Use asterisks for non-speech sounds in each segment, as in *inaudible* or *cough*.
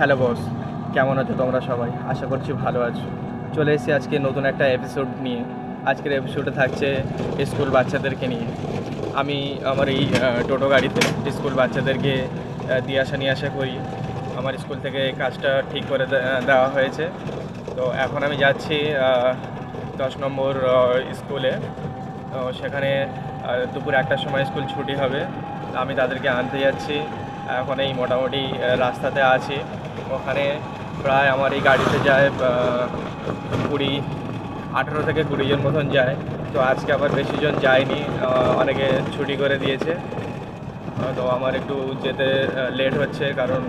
Hello boss, কেমন আছো তোমরা সবাই? আশা করছি ভালো আছো। চলে এসেছি আজকে নতুন একটা এপিসোড নিয়ে। আজকের এপিসোডে থাকছে স্কুল বাচ্চাদেরকে নিয়ে। আমি আমার এই টোটো গাড়িতে স্কুল বাচ্চাদেরকে দিয়ে আসা, নিয়ে আসা করি। আমার স্কুল থেকে কাজটা ঠিক করে দেওয়া হয়েছে। তো এখন আমি যাচ্ছি দশ নম্বর স্কুলে। তো সেখানে দুপুর একটার সময় স্কুল ছুটি হবে। আমি তাদেরকে আনতে যাচ্ছি। এখন এই মোটামুটি রাস্তাতে আছি। ওখানে প্রায় আমার এই গাড়িতে যায় কুড়ি, আঠেরো থেকে কুড়ি জন মতন যায়। তো আজকে আবার বেশি জন যায়নি অনেকে ছুটি করে দিয়েছে। তো আমার একটু যেতে লেট হচ্ছে, কারণ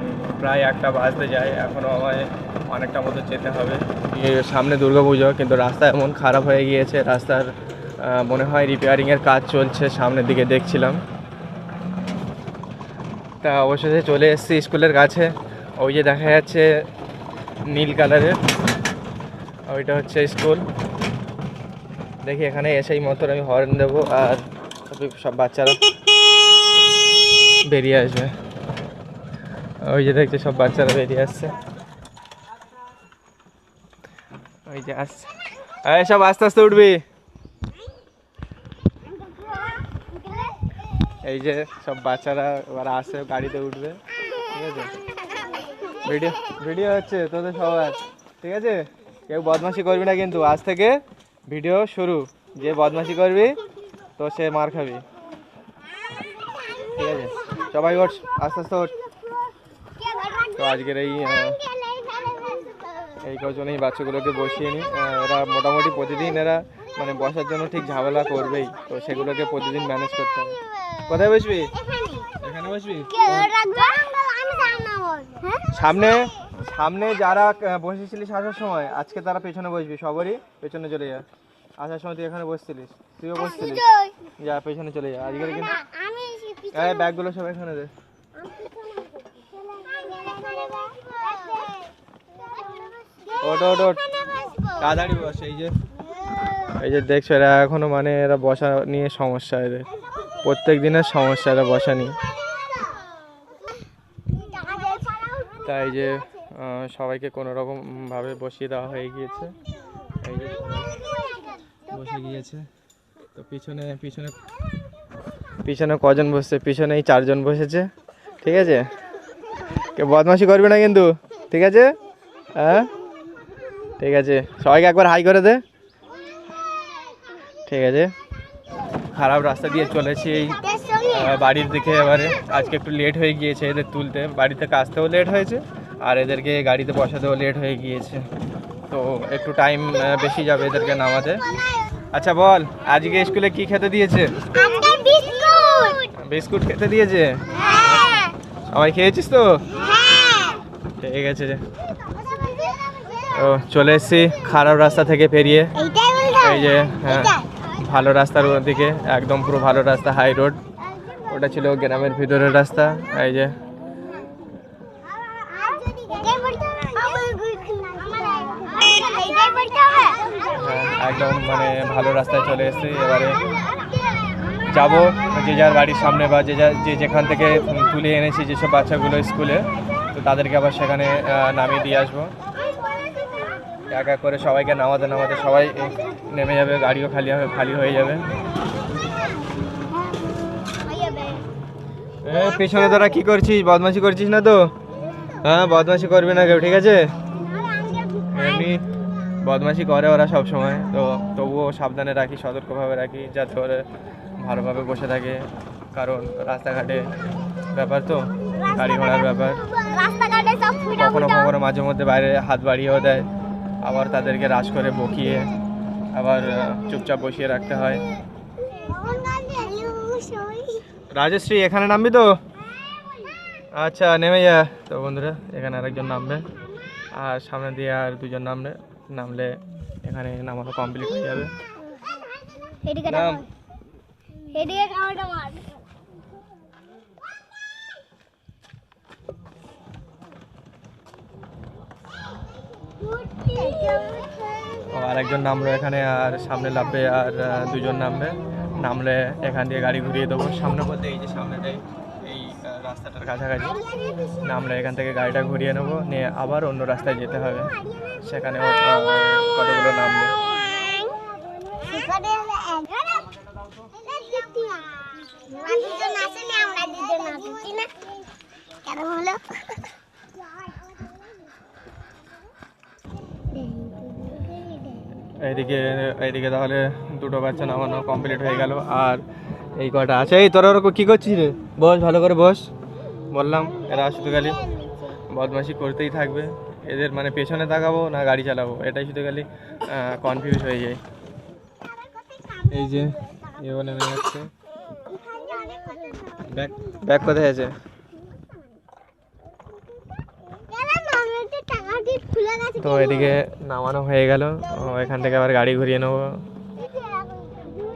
প্রায় একটা বাজতে যায়। এখনও আমায় অনেকটা মতো যেতে হবে। সামনে দুর্গাপুজো কিন্তু রাস্তা এমন খারাপ হয়ে গিয়েছে, রাস্তার মনে হয় রিপেয়ারিংয়ের কাজ চলছে, সামনের দিকে দেখছিলাম। তা অবশেষে চলে এসেছি স্কুলের কাছে। ওই যে দেখা যাচ্ছে নীল কালারের। ওইটা হচ্ছে স্কুল। দেখি এখানে এসেই মতো আমি হর্ন দেবো আর সব- বাচ্চারা বেরিয়ে আসবে। ওই যে দেখছি সব বাচ্চারা বেরিয়ে আসছে। ওই যে আসছে সব আস্তে আস্তে উঠবি। এই যে সব বাচ্চারা এবার আসে, গাড়িতে উঠবে। ঠিক আছে? ভিডিও ভিডিও হচ্ছে তোদের সবার, ঠিক আছে? কেউ বদমাশি করবি না কিন্তু। আজ থেকে ভিডিও শুরু। যে বদমাশি করবি, তো সে মার খাবি। ঠিক আছে? সবাই ওঠ, আস্তে আস্তে ওঠ। তো আজকের এই এই কজন এই বাচ্চাগুলোকে বসিয়ে নিই এরা মোটামুটি প্রতিদিন এরা মানে বসার জন্য ঠিক ঝামেলা করবেই। তো সেগুলোকে প্রতিদিন ম্যানেজ করতে হবে। কোথায় বসবি? এখানে বসবি? সামনে সামনে যারা বসেছিলিস আসার সময় আজকে তারা পেছনে বসবি সবারই পেছনে চলে যা। আসার সময় তুই এখানে বসছিলিস তুইও বসছিলিস। যা পেছনে চলে যা আজকের কিন্তু এই ব্যাগগুলো সব এখানে দে। ওট ওট ওট তাড়াতাড়ি বস এই যে। এই যে দেখছ, এরা এখনও মানে এরা বসা নিয়ে সমস্যা, এদের প্রত্যেক দিনের সমস্যা, এরা বসা নিয়ে। তাই যে সবাইকে কোনো রকম ভাবে বসিয়ে দেওয়া হয়ে গিয়েছে। এই যে বসে গিয়েছে। তো পিছনে পিছনে পিছনে কজন বসছে? পিছনে এই চারজন বসেছে। ঠিক আছে? কে বদমাশি করবে না কিন্তু। ঠিক আছে? হ্যাঁ? ঠিক আছে। সবাইকে একবার হাই করে দে। ঠিক আছে? খারাপ রাস্তা দিয়ে চলেছি। এই বাড়ির দিকে এবারে আজকে একটু লেট হয়ে গিয়েছে এদের তুলতে। বাড়িতে কাজতেও লেট হয়েছে আর এদেরকে গাড়িতে বসাতেও লেট হয়ে গিয়েছে। তো একটু টাইম বেশি যাবে এদেরকে নামাতে। আচ্ছা বল আজকে স্কুলে কি খেতে দিয়েছে? বিস্কুট। খেতে দিয়েছে? সবাই খেয়েছিস তো? ঠিক আছে। তো চলে এসেছি খারাপ রাস্তা থেকে পেরিয়ে। এই যে হ্যাঁ। ভালো রাস্তার দিকে একদম পুরো ভালো রাস্তা হাই রোড ওটা ছিল গ্রামের ভিতরের রাস্তা এই যে। হ্যাঁ, একদম মানে ভালো রাস্তায় চলে এসেছি। এবারে যাব যে যার বাড়ির সামনে বা যে যা যে যেখান থেকে তুলে এনেছি যেসব বাচ্চাগুলো স্কুলে তো তাদেরকে আবার সেখানে নামিয়ে দিয়ে আসব। এক এক করে সবাইকে নামাতে নামাতে সবাই নেমে যাবে গাড়িও খালি হবে খালি হয়ে যাবে। পেছনে তোরা কি করছিস? বদমাশি করছিস না তো? হ্যাঁ বদমাশি করবি না কেউ ঠিক আছে? এমনি বদমাশি করে ওরা সব সময়। তো তবুও সাবধানে রাখি সতর্কভাবে রাখি যাতে ওরা ভালোভাবে বসে থাকে। কারণ রাস্তাঘাটে ব্যাপার তো গাড়ি ঘোড়ার ব্যাপার। কখনো কখনো মাঝে মধ্যে বাইরে হাত বাড়িয়েও দেয়। আবার তাদেরকে রাজ করে বকিয়ে আবার চুপচাপ বসিয়ে রাখতে হয়। রাজশ্রী এখানে নামবি তো? আচ্ছা নেমে যা। তো বন্ধুরা এখানে আরেকজন নামবে। আর সামনে দিয়ে আর দুজন নামবে নামলে এখানে নামানো কমপ্লিট হয়ে যাবে। নাম। ও আরেকজন নামলো এখানে আর সামনে নামবে আর দুজন নামবে। নামলে এখান দিয়ে গাড়ি ঘুরিয়ে দেবো। সামনে বলতে এই যে সামনেটাই এই রাস্তাটার কাছাকাছি। নামলে এখান থেকে গাড়িটা ঘুরিয়ে নেব। নিয়ে আবার অন্য রাস্তায় যেতে হবে। সেখানে কতগুলো নামবে। আমরা দুজন আসেনি আমরা দুজন আসছি না। কেন হলো? এইদিকে এইদিকে তাহলে দুটো বাচ্চা নামানো কমপ্লিট হয়ে গেল। আর এই কটা আছে। এই তোরা ওরকম কী করছিস রে? বস, ভালো করে বস। বললাম, এরা শুধু খালি। বদমাশি করতেই থাকবে। এদের মানে পেছনে তাকাবো না গাড়ি চালাবো? এটাই শুধু খালি কনফিউজ হয়ে যায়। এই যে বলে নেমে যাচ্ছে ব্যাগ ব্যাগ কোথায় আছে? তো এদিকে নামানো হয়ে গেল। এখান থেকে আবার গাড়ি ঘুরিয়ে নেব।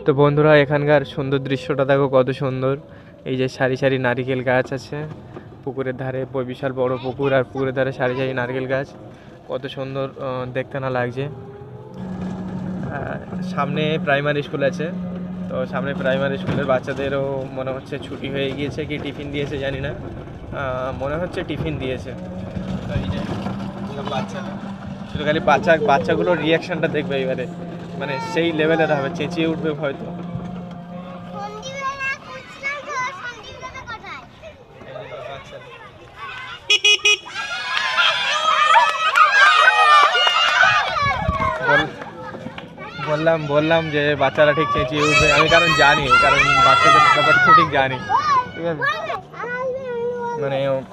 তো বন্ধুরা এখানকার সুন্দর দৃশ্যটা দেখো কত সুন্দর। এই যে সারি সারি নারিকেল গাছ আছে পুকুরের ধারে বিশাল বড় পুকুর আর পুকুরের ধারে সারি সারি নারকেল গাছ। কত সুন্দর দেখতে না লাগছে। সামনে প্রাইমারি স্কুল আছে তো সামনে প্রাইমারি স্কুলের বাচ্চাদেরও মনে হচ্ছে ছুটি হয়ে গিয়েছে কি টিফিন দিয়েছে জানি না। মনে হচ্ছে টিফিন দিয়েছে। তো এই যে শুধু খালি বাচ্চা বাচ্চাগুলোর রিয়াকশনটা দেখবে এবারে। মানে সেই লেভেলের হবে, চেঁচিয়ে উঠবে হয়তো। বল- বললাম বললাম যে বাচ্চারা ঠিক চেঁচিয়ে উঠবে। আমি কারণ জানি, কারণ বাচ্চাদের ব্যাপারটা ঠিক জানি। ঠিক আছে? মানে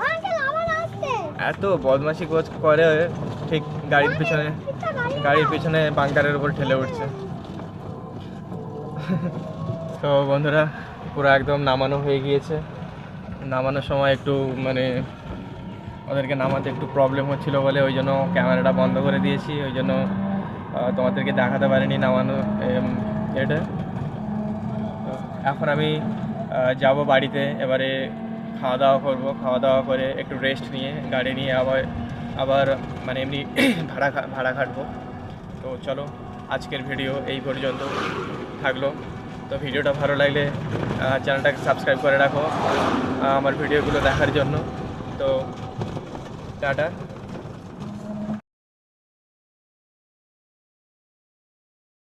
এত বদমাশি কোচ করে, ঠিক গাড়ির পিছনে গাড়ির পিছনে বাঙ্কারের উপর ঠেলে উঠছে। তো বন্ধুরা, পুরো একদম নামানো হয়ে গিয়েছে। নামানোর সময় একটু মানে ওদেরকে নামাতে একটু প্রবলেম হচ্ছিল বলে ওই জন্য ক্যামেরাটা বন্ধ করে দিয়েছি। ওই জন্য তোমাদেরকে দেখাতে পারিনি নামানো এটা। এখন আমি যাব বাড়িতে, এবারে খাওয়া দাওয়া করব খাওয়া দাওয়া করে একটু রেস্ট নিয়ে গাড়ি নিয়ে আবার আবার মানে এমনি *clears throat* ভাড়া ভাড়া খাটবো। তো চলো, আজকের ভিডিও এই পর্যন্ত থাকল। তো ভিডিওটা ভালো লাগলে চ্যানেলটাকে সাবস্ক্রাইব করে রাখো আমার ভিডিওগুলো দেখার জন্য। তো টাটা।